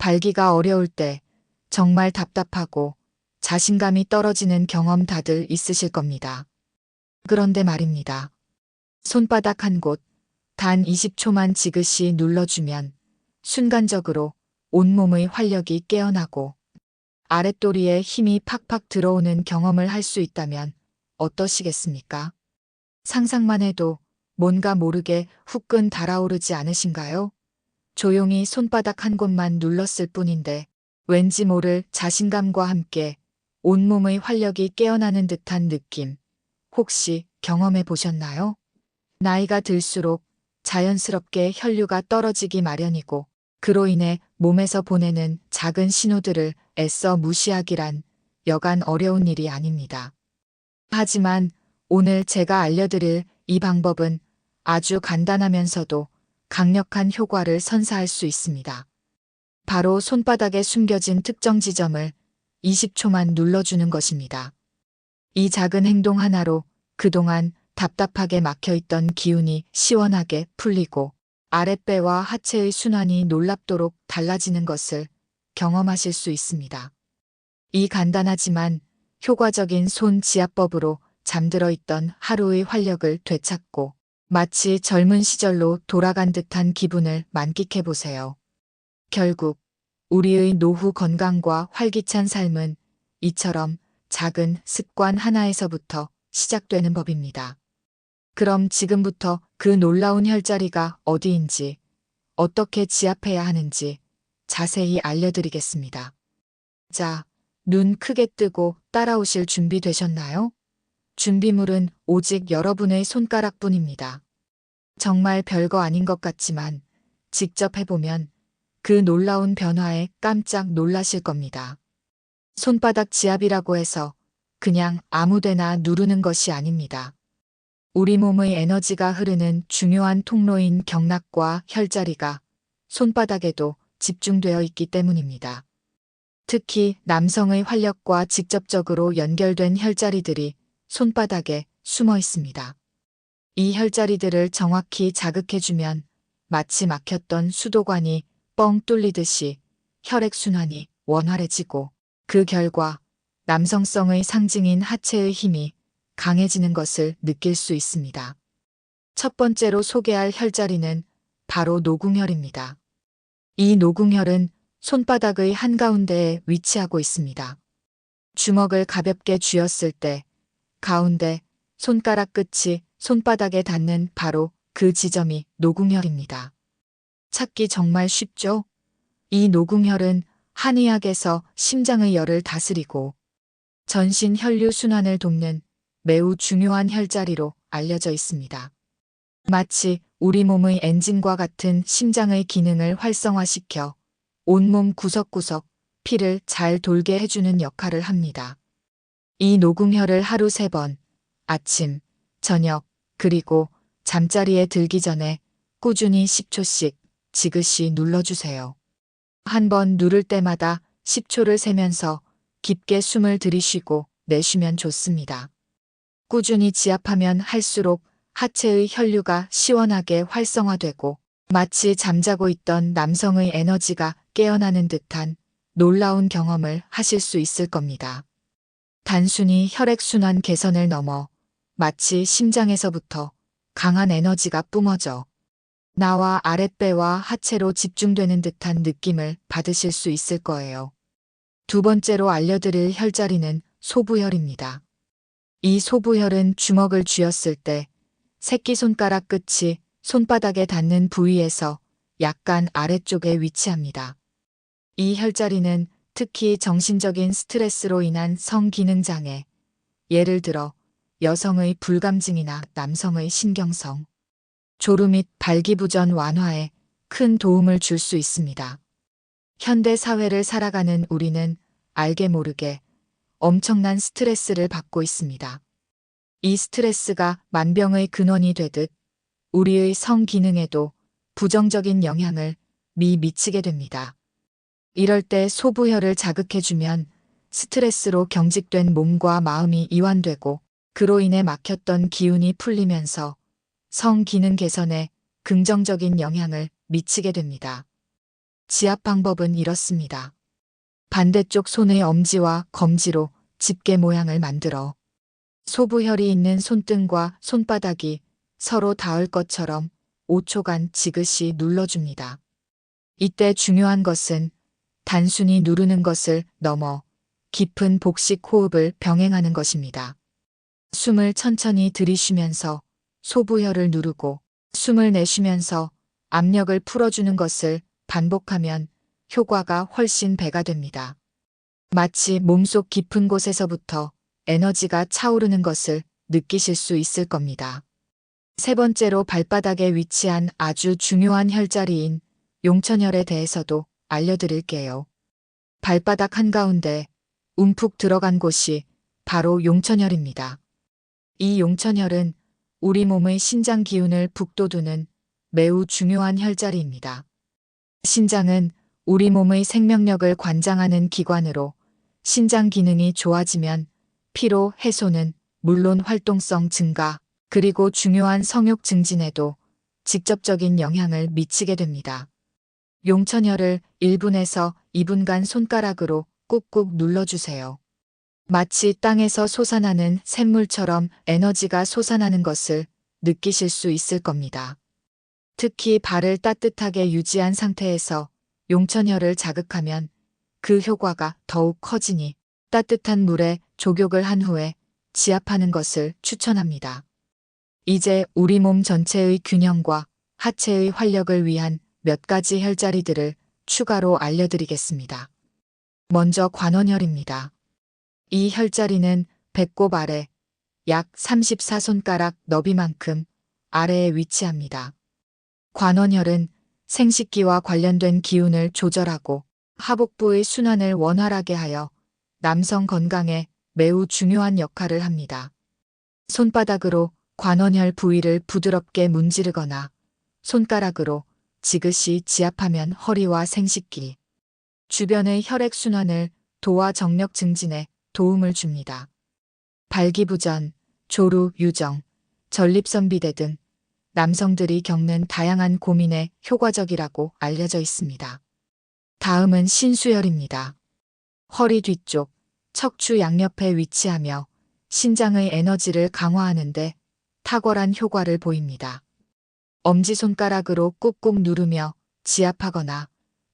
발기가 어려울 때 정말 답답하고 자신감이 떨어지는 경험 다들 있으실 겁니다. 그런데 말입니다. 손바닥 한 곳, 단 20초만 지그시 눌러주면 순간적으로 온몸의 활력이 깨어나고 아랫도리에 힘이 팍팍 들어오는 경험을 할 수 있다면 어떠시겠습니까? 상상만 해도 뭔가 모르게 후끈 달아오르지 않으신가요? 조용히 손바닥 한 곳만 눌렀을 뿐인데 왠지 모를 자신감과 함께 온몸의 활력이 깨어나는 듯한 느낌. 혹시 경험해 보셨나요? 나이가 들수록 자연스럽게 혈류가 떨어지기 마련이고 그로 인해 몸에서 보내는 작은 신호들을 애써 무시하기란 여간 어려운 일이 아닙니다. 하지만 오늘 제가 알려드릴 이 방법은 아주 간단하면서도 강력한 효과를 선사할 수 있습니다. 바로 손바닥에 숨겨진 특정 지점을 20초만 눌러주는 것입니다. 이 작은 행동 하나로 그동안 답답하게 막혀있던 기운이 시원하게 풀리고 아랫배와 하체의 순환이 놀랍도록 달라지는 것을 경험하실 수 있습니다. 이 간단하지만 효과적인 손 지압법으로 잠들어 있던 하루의 활력을 되찾고 마치 젊은 시절로 돌아간 듯한 기분을 만끽해 보세요. 결국 우리의 노후 건강과 활기찬 삶은 이처럼 작은 습관 하나에서부터 시작되는 법입니다. 그럼 지금부터 그 놀라운 혈자리가 어디인지, 어떻게 지압해야 하는지 자세히 알려드리겠습니다. 자, 눈 크게 뜨고 따라오실 준비 되셨나요? 준비물은 오직 여러분의 손가락뿐입니다. 정말 별거 아닌 것 같지만 직접 해보면 그 놀라운 변화에 깜짝 놀라실 겁니다. 손바닥 지압이라고 해서 그냥 아무데나 누르는 것이 아닙니다. 우리 몸의 에너지가 흐르는 중요한 통로인 경락과 혈자리가 손바닥에도 집중되어 있기 때문입니다. 특히 남성의 활력과 직접적으로 연결된 혈자리들이 손바닥에 숨어 있습니다. 이 혈자리들을 정확히 자극해주면 마치 막혔던 수도관이 뻥 뚫리듯이 혈액순환이 원활해지고 그 결과 남성성의 상징인 하체의 힘이 강해지는 것을 느낄 수 있습니다. 첫 번째로 소개할 혈자리는 바로 노궁혈입니다. 이 노궁혈은 손바닥의 한가운데에 위치하고 있습니다. 주먹을 가볍게 쥐었을 때 가운데 손가락 끝이 손바닥에 닿는 바로 그 지점이 노궁혈입니다. 찾기 정말 쉽죠? 이 노궁혈은 한의학에서 심장의 열을 다스리고 전신 혈류 순환을 돕는 매우 중요한 혈자리로 알려져 있습니다. 마치 우리 몸의 엔진과 같은 심장의 기능을 활성화시켜 온몸 구석구석 피를 잘 돌게 해주는 역할을 합니다. 이 녹음혈을 하루 세 번, 아침, 저녁, 그리고 잠자리에 들기 전에 꾸준히 10초씩 지그시 눌러주세요. 한 번 누를 때마다 10초를 세면서 깊게 숨을 들이쉬고 내쉬면 좋습니다. 꾸준히 지압하면 할수록 하체의 혈류가 시원하게 활성화되고 마치 잠자고 있던 남성의 에너지가 깨어나는 듯한 놀라운 경험을 하실 수 있을 겁니다. 단순히 혈액순환 개선을 넘어 마치 심장에서부터 강한 에너지가 뿜어져 나와 아랫배와 하체로 집중되는 듯한 느낌을 받으실 수 있을 거예요. 두 번째로 알려드릴 혈자리는 소부혈입니다. 이 소부혈은 주먹을 쥐었을 때 새끼손가락 끝이 손바닥에 닿는 부위에서 약간 아래쪽에 위치합니다. 이 혈자리는 특히 정신적인 스트레스로 인한 성기능장애, 예를 들어 여성의 불감증이나 남성의 신경성, 조루 및 발기부전 완화에 큰 도움을 줄 수 있습니다. 현대 사회를 살아가는 우리는 알게 모르게 엄청난 스트레스를 받고 있습니다. 이 스트레스가 만병의 근원이 되듯 우리의 성기능에도 부정적인 영향을 미 미치게 됩니다. 이럴 때 소부혈을 자극해주면 스트레스로 경직된 몸과 마음이 이완되고 그로 인해 막혔던 기운이 풀리면서 성 기능 개선에 긍정적인 영향을 미치게 됩니다. 지압 방법은 이렇습니다. 반대쪽 손의 엄지와 검지로 집게 모양을 만들어 소부혈이 있는 손등과 손바닥이 서로 닿을 것처럼 5초간 지그시 눌러줍니다. 이때 중요한 것은 단순히 누르는 것을 넘어 깊은 복식 호흡을 병행하는 것입니다. 숨을 천천히 들이쉬면서 소부혈을 누르고 숨을 내쉬면서 압력을 풀어주는 것을 반복하면 효과가 훨씬 배가 됩니다. 마치 몸속 깊은 곳에서부터 에너지가 차오르는 것을 느끼실 수 있을 겁니다. 세 번째로 발바닥에 위치한 아주 중요한 혈자리인 용천혈에 대해서도 알려드릴게요. 발바닥 한가운데 움푹 들어간 곳이 바로 용천혈입니다. 이 용천혈은 우리 몸의 신장 기운을 북돋우는 매우 중요한 혈자리입니다. 신장은 우리 몸의 생명력을 관장하는 기관으로 신장 기능이 좋아지면 피로 해소는 물론 활동성 증가, 그리고 중요한 성욕 증진에도 직접적인 영향을 미치게 됩니다. 용천혈을 1분에서 2분간 손가락으로 꾹꾹 눌러주세요. 마치 땅에서 솟아나는 샘물처럼 에너지가 솟아나는 것을 느끼실 수 있을 겁니다. 특히 발을 따뜻하게 유지한 상태에서 용천혈을 자극하면 그 효과가 더욱 커지니 따뜻한 물에 조격을 한 후에 지압하는 것을 추천합니다. 이제 우리 몸 전체의 균형과 하체의 활력을 위한 몇 가지 혈자리들을 추가로 알려드리겠습니다. 먼저 관원혈입니다. 이 혈자리는 배꼽 아래 약 34손가락 너비만큼 아래에 위치합니다. 관원혈은 생식기와 관련된 기운을 조절하고 하복부의 순환을 원활하게 하여 남성 건강에 매우 중요한 역할을 합니다. 손바닥으로 관원혈 부위를 부드럽게 문지르거나 손가락으로 지그시 지압하면 허리와 생식기, 주변의 혈액순환을 도와 정력 증진에 도움을 줍니다. 발기부전, 조루, 유정, 전립선비대 등 남성들이 겪는 다양한 고민에 효과적이라고 알려져 있습니다. 다음은 신수혈입니다. 허리 뒤쪽, 척추 양옆에 위치하며 신장의 에너지를 강화하는데 탁월한 효과를 보입니다. 엄지손가락으로 꾹꾹 누르며 지압하거나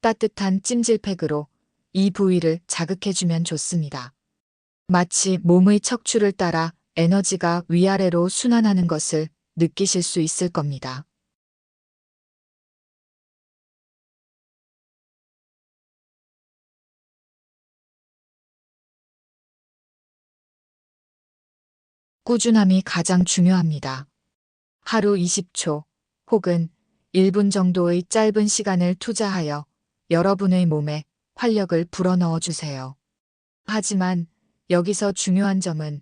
따뜻한 찜질팩으로 이 부위를 자극해주면 좋습니다. 마치 몸의 척추를 따라 에너지가 위아래로 순환하는 것을 느끼실 수 있을 겁니다. 꾸준함이 가장 중요합니다. 하루 20초 혹은 1분 정도의 짧은 시간을 투자하여 여러분의 몸에 활력을 불어넣어 주세요. 하지만 여기서 중요한 점은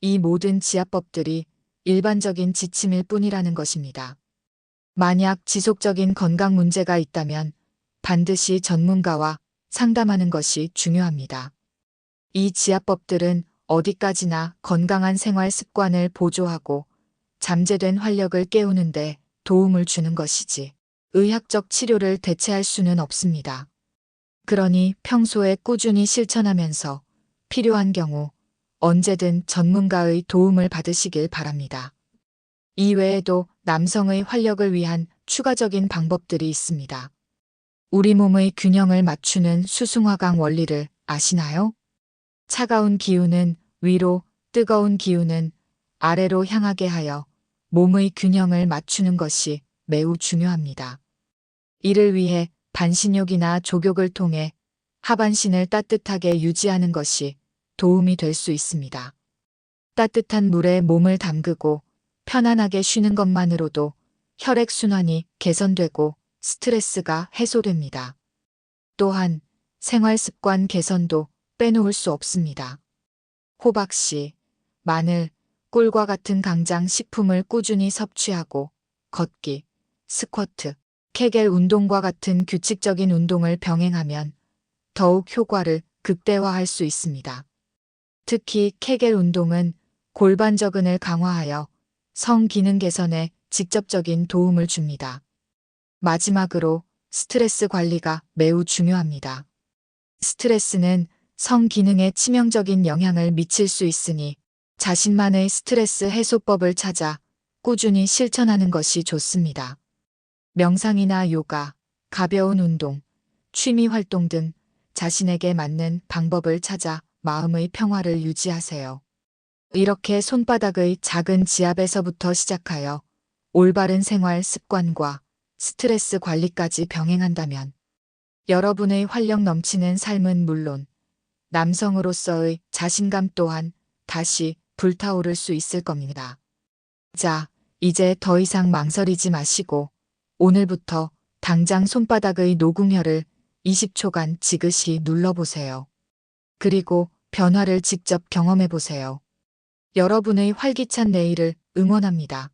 이 모든 지압법들이 일반적인 지침일 뿐이라는 것입니다. 만약 지속적인 건강 문제가 있다면 반드시 전문가와 상담하는 것이 중요합니다. 이 지압법들은 어디까지나 건강한 생활 습관을 보조하고 잠재된 활력을 깨우는데 도움을 주는 것이지 의학적 치료를 대체할 수는 없습니다. 그러니 평소에 꾸준히 실천하면서 필요한 경우 언제든 전문가의 도움을 받으시길 바랍니다. 이외에도 남성의 활력을 위한 추가적인 방법들이 있습니다. 우리 몸의 균형을 맞추는 수승화강 원리를 아시나요? 차가운 기운은 위로, 뜨거운 기운은 아래로 향하게 하여 몸의 균형을 맞추는 것이 매우 중요합니다. 이를 위해 반신욕이나 조격을 통해 하반신을 따뜻하게 유지하는 것이 도움이 될 수 있습니다. 따뜻한 물에 몸을 담그고 편안하게 쉬는 것만으로도 혈액순환이 개선되고 스트레스가 해소됩니다. 또한 생활 습관 개선도 빼놓을 수 없습니다. 호박씨, 마늘, 꿀과 같은 강장 식품을 꾸준히 섭취하고 걷기, 스쿼트, 케겔 운동과 같은 규칙적인 운동을 병행하면 더욱 효과를 극대화할 수 있습니다. 특히 케겔 운동은 골반 저근을 강화하여 성 기능 개선에 직접적인 도움을 줍니다. 마지막으로 스트레스 관리가 매우 중요합니다. 스트레스는 성 기능에 치명적인 영향을 미칠 수 있으니 자신만의 스트레스 해소법을 찾아 꾸준히 실천하는 것이 좋습니다. 명상이나 요가, 가벼운 운동, 취미 활동 등 자신에게 맞는 방법을 찾아 마음의 평화를 유지하세요. 이렇게 손바닥의 작은 지압에서부터 시작하여 올바른 생활 습관과 스트레스 관리까지 병행한다면 여러분의 활력 넘치는 삶은 물론 남성으로서의 자신감 또한 다시 불타오를 수 있을 겁니다. 자, 이제 더 이상 망설이지 마시고 오늘부터 당장 손바닥의 노궁혈을 20초간 지그시 눌러보세요. 그리고 변화를 직접 경험해 보세요. 여러분의 활기찬 내일을 응원합니다.